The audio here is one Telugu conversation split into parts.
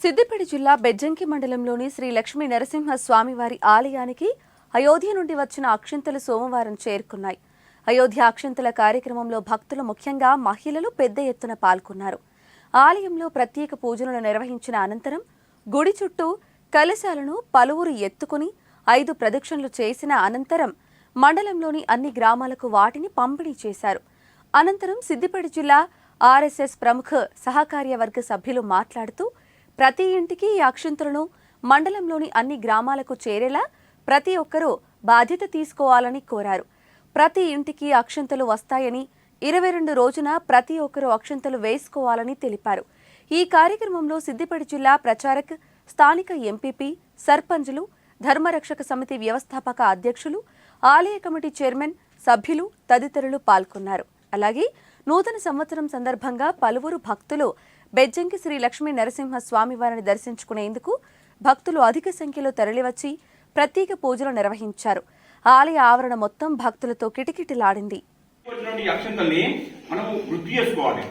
సిద్దిపేట జిల్లా బెజ్జంకి మండలంలోని శ్రీ లక్ష్మీ నరసింహ స్వామివారి ఆలయానికి అయోధ్య నుండి వచ్చిన అక్షింతలు సోమవారం చేరుకున్నాయి. అయోధ్య అక్షింతల కార్యక్రమంలో భక్తులు ముఖ్యంగా మహిళలు పెద్ద ఎత్తున పాల్గొన్నారు. ఆలయంలో ప్రత్యేక పూజలను నిర్వహించిన అనంతరం గుడి చుట్టూ కలశాలను పలువురు ఎత్తుకుని ఐదు ప్రదక్షిణలు చేసిన అనంతరం మండలంలోని అన్ని గ్రామాలకు వాటిని పంపిణీ చేశారు. అనంతరం సిద్దిపేట జిల్లా ఆర్ఎస్ఎస్ ప్రముఖ సహకార్యవర్గ సభ్యులు మాట్లాడుతూ ప్రతి ఇంటికి ఈ అక్షింతలను మండలంలోని అన్ని గ్రామాలకు చేరేలా ప్రతి ఒక్కరూ బాధ్యత తీసుకోవాలని కోరారు. ప్రతి ఇంటికి అక్షింతలు వస్తాయని ఇరవై రెండు రోజున ప్రతి ఒక్కరూ అక్షింతలు వేసుకోవాలని తెలిపారు. ఈ కార్యక్రమంలో సిద్దిపేట జిల్లా ప్రచారక్ స్థానిక ఎంపీపీ సర్పంచ్లు ధర్మరక్షక సమితి వ్యవస్థాపక అధ్యక్షులు ఆలయ కమిటీ చైర్మన్ సభ్యులు తదితరులు పాల్గొన్నారు. అలాగే నూతన సంవత్సరం సందర్భంగా పలువురు భక్తులు బెజ్జంకి శ్రీ లక్ష్మీ నరసింహ స్వామివారిని దర్శించుకునేందుకు భక్తులు అధిక సంఖ్యలో తరలివచ్చి ప్రత్యేక పూజలు నిర్వహించారు. ఆలయ ఆవరణ మొత్తం భక్తులతో కిటకిటలాడింది. అక్షంతల్ని మనము వృద్ధి చేసుకోవాలి.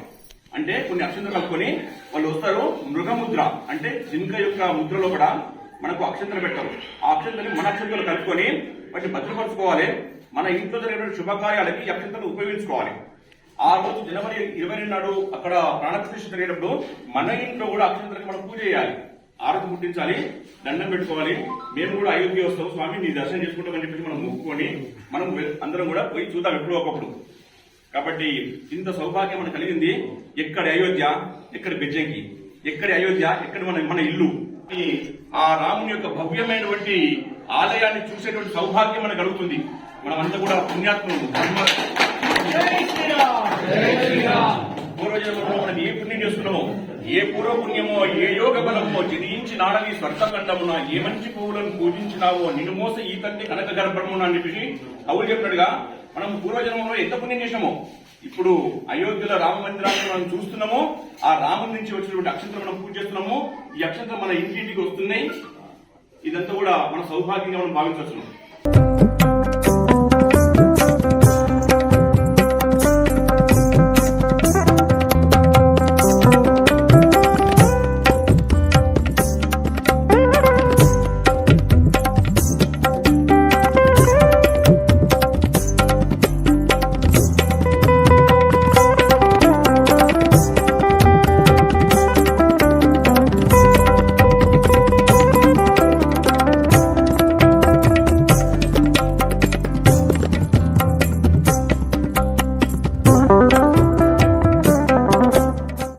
అంటే కొన్ని అక్షంతలు కలుపుకొని వాళ్ళు వస్తారు. మృగముద్ర అంటే జింక యొక్క ముద్రలో కూడా మనకు అక్షంతలు పెట్టారు. ఆ అక్షంతల్ని మన అక్షంతలు కలుపుకొని వాటిని భద్రపరచుకోవాలి. మన ఇంట్లో జరిగిన శుభకార్యాలకి అక్షంతలు ఉపయోగించుకోవాలి. ఆ రోజు జనవరి ఇరవై రెండు నాడు అక్కడ ప్రాణప్రతిష్ఠ జరిగేటప్పుడు మన ఇంట్లో కూడా అక్షంతలకి మనం పూజ చేయాలి. ఆరతి ముట్టించాలి దండం పెట్టుకోవాలి. మేము కూడా అయోధ్య వస్తాం స్వామి నీ దర్శనం చేసుకుంటామని చెప్పేసి మనం మొక్కుకొని మనం అందరం కూడా పోయి చూద్దాం ఎప్పుడో ఒకప్పుడు. కాబట్టి ఇంత సౌభాగ్యం మనకు కలిగింది ఎక్కడ అయోధ్య ఎక్కడ బిజ్జంకి. ఎక్కడ అయోధ్య ఎక్కడ మన మన ఇల్లు. ఆ రాముని యొక్క భవ్యమైనటువంటి ఆలయాన్ని చూసేటువంటి సౌభాగ్యం మనకు కలుగుతుంది. మనమంతా కూడా పుణ్యాత్ములు పూర్వజన్మలో మనం ఏ పుణ్యం చేస్తున్నామో ఏ పూర్వ పుణ్యమో ఏ యోగ బలమో జనించి నాడని స్వర్గఖండమున ఏ మంచి పువ్వులను పూజించినావో నిన్ను మోస ఈ తండ్రి కనక గర్భమున అని చెప్పేసి కవులు చెప్పినట్టుగా మనం పూర్వజన్మంలో ఎంత పుణ్యం చేశామో ఇప్పుడు అయోధ్యలో రామ మందిరాన్ని మనం చూస్తున్నాము ఆ రాముడి నుంచి వచ్చినటువంటి అక్షంతరం మనం పూజ చేస్తున్నాము. ఈ అక్షంతరం మన ఇంటింటికి వస్తున్నాయి. ఇదంతా కూడా మన సౌభాగ్యంగా మనం భావించవచ్చు